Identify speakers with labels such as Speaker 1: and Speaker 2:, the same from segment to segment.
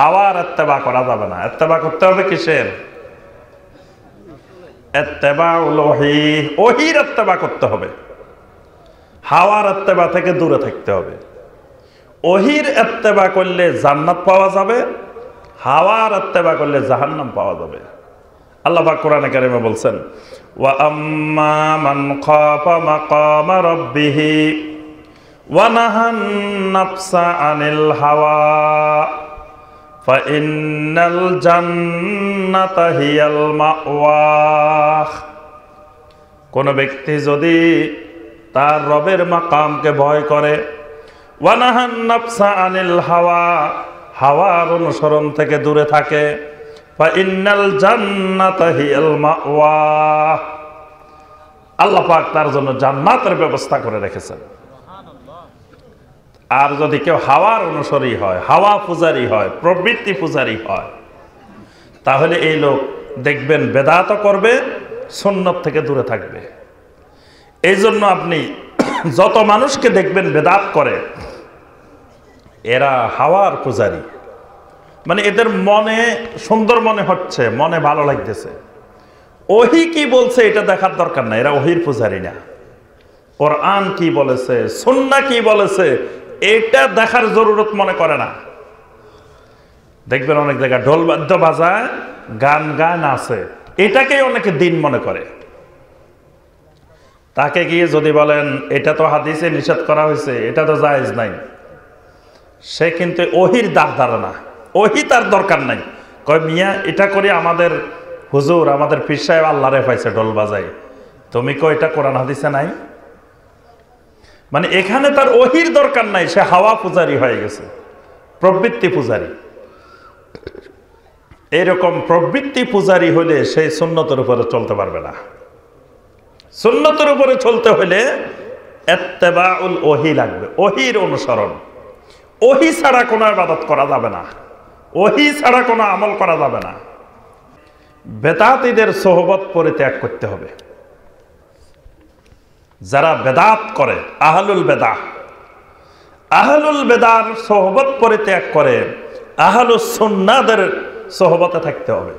Speaker 1: হাওয়ার এত্তেবা করা যাবে না। এত্তেবা করতে হবে কিসের? এত্তেবা ওহি ওহির এত্তেবা করতে হবে। হাওয়ার এত্তেবা থেকে দূরে থাকতে হবে। ওহির এত্তেবা করলে জান্নাত পাওয়া যাবে, হাওয়ার এত্তেবা করলে জাহান্নাম পাওয়া যাবে। আল্লাহ কারিমে বলছেন, ওয়া আম্মা মান ওয়া আনিল হাওয়া। জান্নাতা হিয়াল মাওয়া কোন ব্যক্তি যদি তার রবের মাকামকে ভয় করে আনিল হাওয়া, হাওয়ার অনুসরণ থেকে দূরে থাকে ইন্নাল জান্নাতা তার জন্য জান্নাতের ব্যবস্থা করে রেখেছেন। আর যদি কেউ হাওয়ার অনুসরী হয়, হাওয়া পূজারি হয়, প্রবৃত্তি পূজারি হয়, তাহলে এই লোক দেখবেন বেদাত করবে, সুন্নত থেকে দূরে থাকবে। এই জন্য আপনি যত মানুষকে দেখবেন বেদাত করে, এরা হাওয়ার পূজারি। মানে এদের মনে, সুন্দর মনে হচ্ছে, মনে ভালো লাগতেছে। ওহি কি বলছে এটা দেখার দরকার না এরা ওহির পূজারি না। ওর আন কি বলেছে, সন্না কি বলেছে এটা দেখার জরুরত মনে করে না। দেখবেন অনেক জায়গায় ঢোল বাদ্য বাজায়, গান গান আছে। এটাকেই অনেকে দিন মনে করে। তাকে গিয়ে যদি বলেন, এটা তো হাদিসে নিষেধ করা হয়েছে, এটা তো জায়েজ নাই। সে কিন্তু ওহির দাগ ধারণা ওহি তার দরকার নাই। কয়, মিয়া, এটা করে আমাদের হুজুর, আমাদের পীর সাহেব আল্লাহরে পাইছে ঢোল বাজাই তুমি কো এটা কোরআন হাদিসে নাই? মানে এখানে তার ওহির দরকার নাই, সে হাওয়া পূজারি হয়ে গেছে, প্রবৃত্তি পূজারি। এরকম প্রবৃত্তি পূজারি হলে সেই সুন্নতের উপরে চলতে পারবে না। সুন্নতের উপরে চলতে হলে এত্তেবাউল ওহি লাগবে, ওহির অনুসরণ। ওহি ছাড়া কোনো আবাদত করা যাবে না, ওহি ছাড়া কোনো আমল করা যাবে না। বেদাতিদের সোহবত পরিত্যাগ করতে হবে। যারা বেদাত করে, আহলুল বেদা আহলুল বেদার সোহবত পরিত্যাগ করে আহলুল সুন্নাদের সোহবতে থাকতে হবে।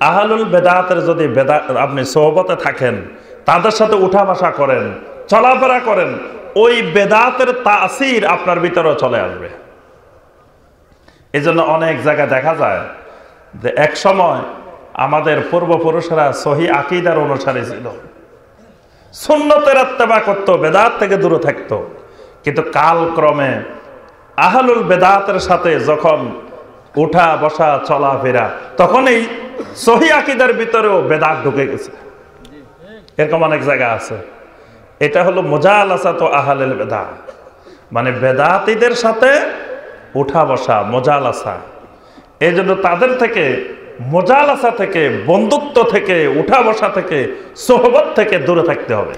Speaker 1: আহলুল বেদাতের যদি বেদা আপনি সোহবতে থাকেন, তাদের সাথে উঠা বসা করেন, চলাফেরা করেন, ওই বেদাতের তাসির আপনার ভিতরেও চলে আসবে। এই জন্য অনেক জায়গায় দেখা যায় যে এক সময় আমাদের পূর্বপুরুষেরা সহি আকিদার অনুসারী ছিল। সুন্নতের আত্মবা করতো, বেদাত থেকে দূরে থাকতো। কিন্তু কালক্রমে আহলুল বেদাতের সাথে যখন উঠা, বসা, চলাফেরা তখন এই সহি আকিদার ভিতরেও বেদাত ঢুকে গেছে। এরকম অনেক জায়গা আছে। এটা হলো মোজাল আসা তো আহালেল বেদা মানে বেদাতিদের সাথে উঠা, বসা মোজাল আসা এই জন্য তাদের থেকে মোজাল আসা থেকে, বন্ধুত্ব থেকে, উঠা বসা থেকে, সোহবত থেকে দূরে থাকতে হবে।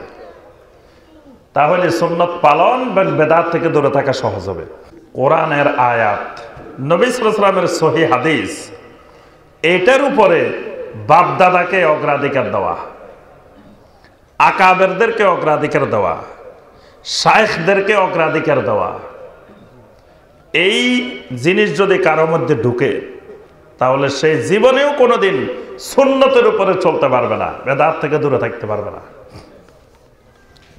Speaker 1: তাহলে সুন্নত পালন এবং বেদাত থেকে দূরে থাকা সহজ হবে। কোরআনের আয়াত নবিসামের সহি হাদিস এটার উপরে বাপদাদাকে অগ্রাধিকার দেওয়া, আকাবেরদেরকে অগ্রাধিকার দেওয়া, শায়েখদেরকে অগ্রাধিকার দেওয়া, এই জিনিস যদি কারও মধ্যে ঢুকে তাহলে সেই জীবনেও কোনোদিন সুন্নতের উপরে চলতে পারবে না, বেদাত থেকে দূরে থাকতে পারবে না।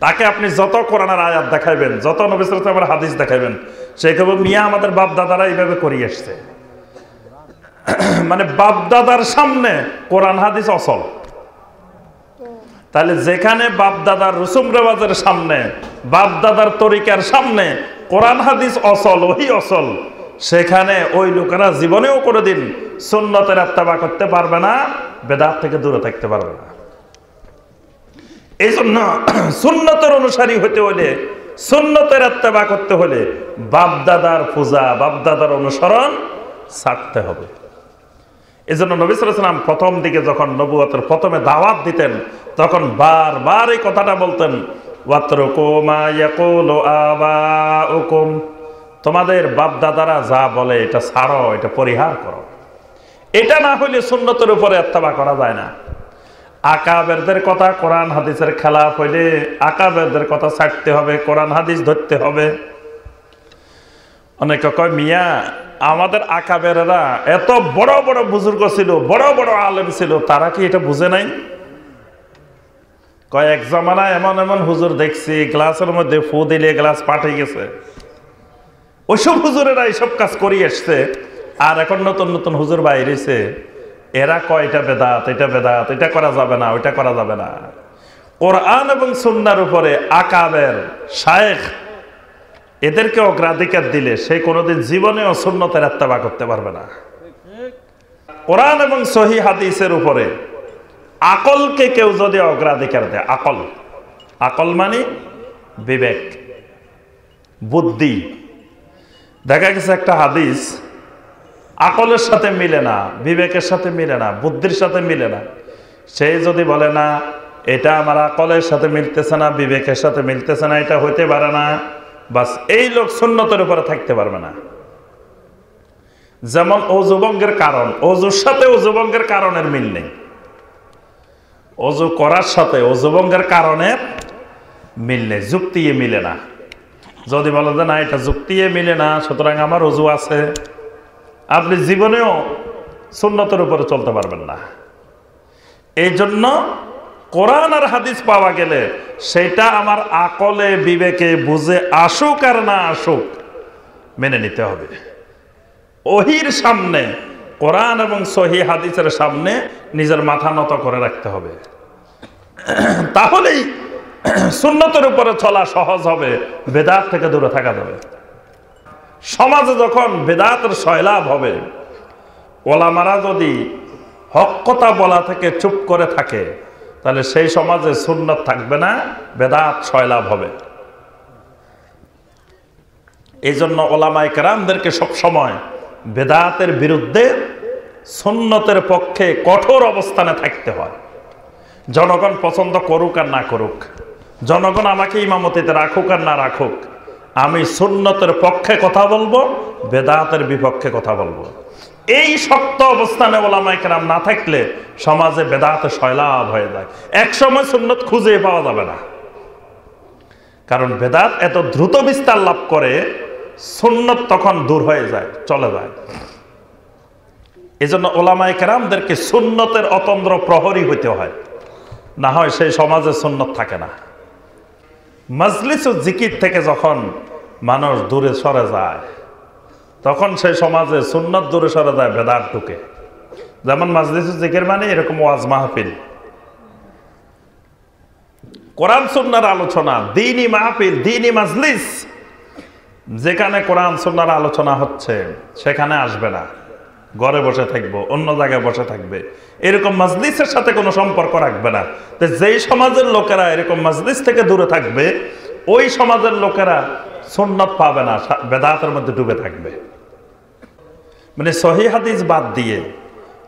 Speaker 1: তাকে আপনি যত কোরআনের আয়াত দেখাইবেন, যত নবিসের হাদিস দেখাইবেন, সে কেবল মিয়া আমাদের বাপ দাদারা এইভাবে করিয়ে এসছে মানে বাপ দাদার সামনে কোরআন হাদিস অসল তাহলে যেখানে বাপ দাদার রসুম রেওয়াজের সামনে বাপ দাদার তরিকার সামনে কোরআন হাদিস অসল ওই অসল সেখানে ওই লোকেরা জীবনেও কোনোদিন সুন্নতের আত্মাবা করতে পারবে না, বেদাত থেকে দূরে থাকতে পারবে না। এই জন্য সুন্নতের অনুসারী হতে হলে, সুন্নতের আত্মাবা করতে হলে বাপদাদার পূজা, বাপদাদার অনুসরণ ছাড়তে হবে। এই জন্য নবিসাম প্রথম দিকে যখন নবুয়তের প্রথমে দাওয়াত দিতেন, তখন বারবার এই কথাটা বলতেন তোমাদের বাপ দাদারা যা বলে, এটা ছাড়ো, এটা পরিহার করো। এটা না হইলে সুন্নতের উপরে আত্মাবা করা যায় না। আকাবেরদের কথা কোরআন হাদিসের খেলাফ হইলে আকাবেরদের কথা ছাড়তে হবে, কোরআন হাদিস ধরতে হবে। অনেকে কয়, মিয়া, আমাদের আকাবেরা এত বড় বড় বুজুর্গ ছিল, বড় বড় আলেম ছিল, তারা কি এটা বুঝে নাই? কয়েক জামানায় এমন এমন হুজুর দেখছি, গ্লাসের মধ্যে ফু দিলে গ্লাস পাঠে গেছে। ওইসব হুজুরেরা এইসব কাজ করিয়ে এসছে আর এখন নতুন নতুন হুজুর বাইরেছে এরা কয়, এটা বেদাত এটা বেদাত, এটা করা যাবে না, ওইটা করা যাবে না। কোরআন এবং সুন্নার উপরে আকাবের শায়েখ, এদেরকে অগ্রাধিকার দিলে সে কোনোদিন জীবনে সুন্নতের আত্মাবা করতে পারবে না। কোরআন এবং সহি হাদিসের উপরে আকলকে কেউ যদি অগ্রাধিকার দেয়, আকল আকল মানে বিবেক, বুদ্ধি দেখা গেছে একটা হাদিস, আকলের সাথে মিলে না, বিবেকের সাথে মিলে না, বুদ্ধির সাথে মিলে না। সে যদি বলে, না, এটা আমার আকলের সাথে মিলতেছে না, বিবেকের সাথে মিলতেছে না, এটা হইতে পারে না। বাস এই লোক সুন্নতের উপরে থাকতে পারবে না। যেমন অজুবঙ্গের কারণ, অজুর সাথে অজুবঙ্গের কারণের মিল নেই। অজু করার সাথে অজুবঙ্গের কারণের মিল নেই যুক্তি মিলে না। যদি বলে যে না, এটা যুক্তি মিলে না, সুতরাং আমার অজু আছে, আপনি জীবনেও সুন্নতের উপরে চলতে পারবেন না। এই জন্য কোরআন আর হাদিস পাওয়া গেলে সেটা আমার আকলে, বিবেকে বুঝে আসুক আর না আসুক মেনে নিতে হবে। ওহির সামনে, কোরআন এবং সহি হাদিসের সামনে নিজের মাথা নত করে রাখতে হবে। তাহলেই সুন্নতের উপরে চলা সহজ হবে, বেদাত থেকে দূরে থাকা যাবে। সমাজে যখন বেদাতের সয়লাভ হবে, ওলামারা যদি হক কথা বলা থেকে চুপ করে থাকে, তাহলে সেই সমাজে সুন্নত থাকবে না, বেদাত সয়লাভ হবে। এই জন্য ওলামাই কেরামদেরকে সবসময় বেদাতের বিরুদ্ধে সুন্নতের পক্ষে কঠোর অবস্থানে থাকতে হয়। জনগণ পছন্দ করুক আর না করুক। জনগণ আমাকে ইমামতিতে রাখুক আর না রাখুক, আমি সুন্নতের পক্ষে কথা বলব, বেদাতের বিপক্ষে কথা বলব। এই শক্ত অবস্থানে ওলামাইকেরাম না থাকলে সমাজে বেদাতে শয়লাভ হয়ে যায়। এক সময় সুন্নত খুঁজে পাওয়া যাবে না। কারণ বেদাত এত দ্রুত বিস্তার লাভ করে, সুন্নত তখন দূর হয়ে যায়, চলে যায়। এই জন্য ওলামাই কেরামদেরকে সুন্নতের অতন্দ্র প্রহরী হইতে হয়। না হয় সেই সমাজে সুন্নত থাকে না। মজলিস ও জিকির থেকে যখন মানুষ দূরে সরে যায়, তখন সেই সমাজে সুন্নত দূরে সরে যায় বেদার ঢুকে। যেমন মাজলিস ও জিকির মানে এরকম ওয়াজ মাহফিল। কোরআন সুন্নার আলোচনা দিনই মাহফিল দিনই মাজলিস, যেখানে কোরআন সুন্নার আলোচনা হচ্ছে, সেখানে আসবে না। ঘরে বসে থাকব, অন্য জায়গায় বসে থাকবে। এরকম মাজলিসের সাথে কোনো সম্পর্ক রাখবে না। তো যেই সমাজের লোকেরা এরকম মাজলিস থেকে দূরে থাকবে, ওই সমাজের লোকেরা সুন্নত পাবে না বেদাতের মধ্যে ডুবে থাকবে। মানে সহি হাদিস বাদ দিয়ে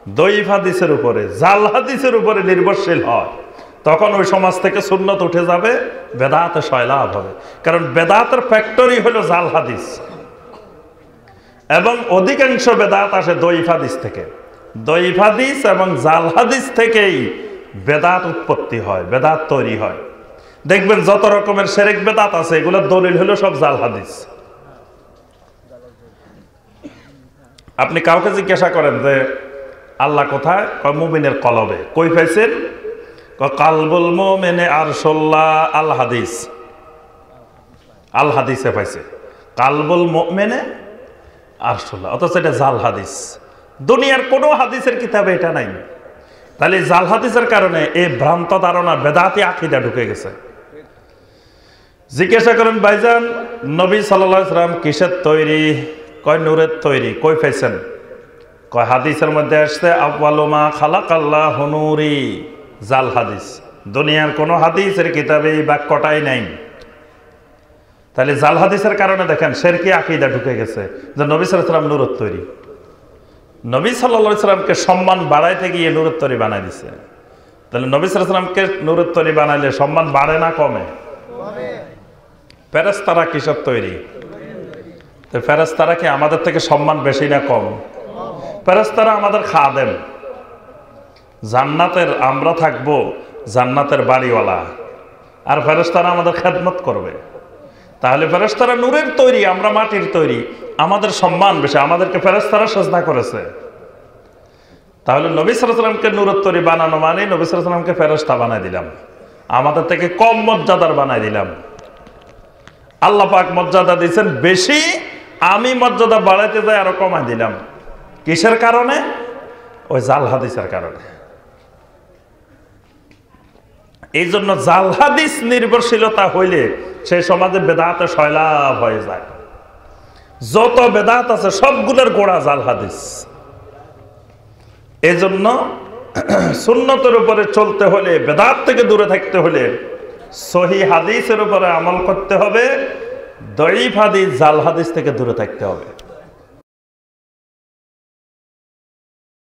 Speaker 1: দৈব হাদিসের উপরে, জাল হাদিসের উপরে নির্ভরশীল হয়। তখন ওই সমাজ থেকে সুন্নত উঠে যাবে, বেদাতে সয়লাভ হবে। কারণ বেদাতের ফ্যাক্টরি হলো জাল হাদিস। এবং অধিকাংশ বেদাত আসে দৈফ হাদিস থেকে। দৈফ হাদিস এবং জাল হাদিস থেকেই বেদাত উৎপত্তি হয়, বেদাত তৈরি হয়। দেখবেন যত রকমের সেরেক বেদাত আছে এগুলোর দলিল হলো সব জাল হাদিস। আপনি কাউকে জিজ্ঞাসা করেন যে, আল্লাহ কোথায়? কয়, মুমিনের কলবে। কই পাইছেন? কালবুল মোমেনে আর সোল্লা আল হাদিস। আল হাদিসে পাইছে। কালবুল মোমেনে আর অথচ এটা জাল হাদিস। দুনিয়ার কোনো হাদিসের কিতাবে এটা নাই। তাহলে জাল হাদিসের কারণে এই ভ্রান্ত ধারণা বেদাতি আকিদা ঢুকে গেছে। জিজ্ঞাসা করেন, ভাইজান, নবী সাল্লাম কিসের তৈরি? কয় নূরের তৈরি? কই পাইছেন? কয়, হাদিসের মধ্যে আসছে আব্বালুমা খালাক আল্লাহ হনুরি জাল হাদিস। দুনিয়ার কোনো হাদিসের কিতাবে এই বাক্যটাই নাই। তাহলে জাল হাদিসের কারণে দেখেন শেরকি আকিদা ঢুকে গেছে যে নবী সাল্লাম নুরত তৈরি। নবী সাল্লা সাল্লামকে সম্মান বাড়াইতে গিয়ে নুরত বানাই দিছে। তাহলে নবী সাল্লামকে নুরত বানাইলে সম্মান বাড়ে না কমে? ফেরেস্তারা কিসের তৈরি? তো ফেরেস্তারা কি আমাদের থেকে সম্মান বেশি না কম? ফেরেস্তারা আমাদের খাদেম। জান্নাতের আমরা থাকব, জান্নাতের বাড়িওয়ালা। আর ফেরেস্তারা আমাদের খেদমত করবে। তাহলে ফেরেস্তারা নূরের তৈরি, আমরা মাটির তৈরি। আমাদের সম্মান বেশি, আমাদেরকে ফেরেস্তারা সজদা করেছে। তাহলে নবী সালামকে তৈরি বানানো মানে নবী সালামকে ফেরস্তা বানাই দিলাম। আমাদের থেকে কম মর্যাদার বানাই দিলাম। আল্লাহ পাক মর্যাদা দিয়েছেন বেশি, আমি মর্যাদা বাড়াইতে যাই আরও কমাই দিলাম। কিসের কারণে? ওই জাল হাদিসের কারণে। এই জন্য জাল হাদিস নির্ভরশীলতা হইলে সেই সমাজে বেদাতে সয়লাভ হয়ে যায়। যত বেদাত আছে, সবগুলোর গোড়া জাল হাদিস। এই জন্য সুন্নতের উপরে চলতে হলে, বেদাত থেকে দূরে থাকতে হলে সহি হাদিসের উপরে আমল করতে হবে দইফ হাদিস জাল হাদিস থেকে দূরে থাকতে হবে।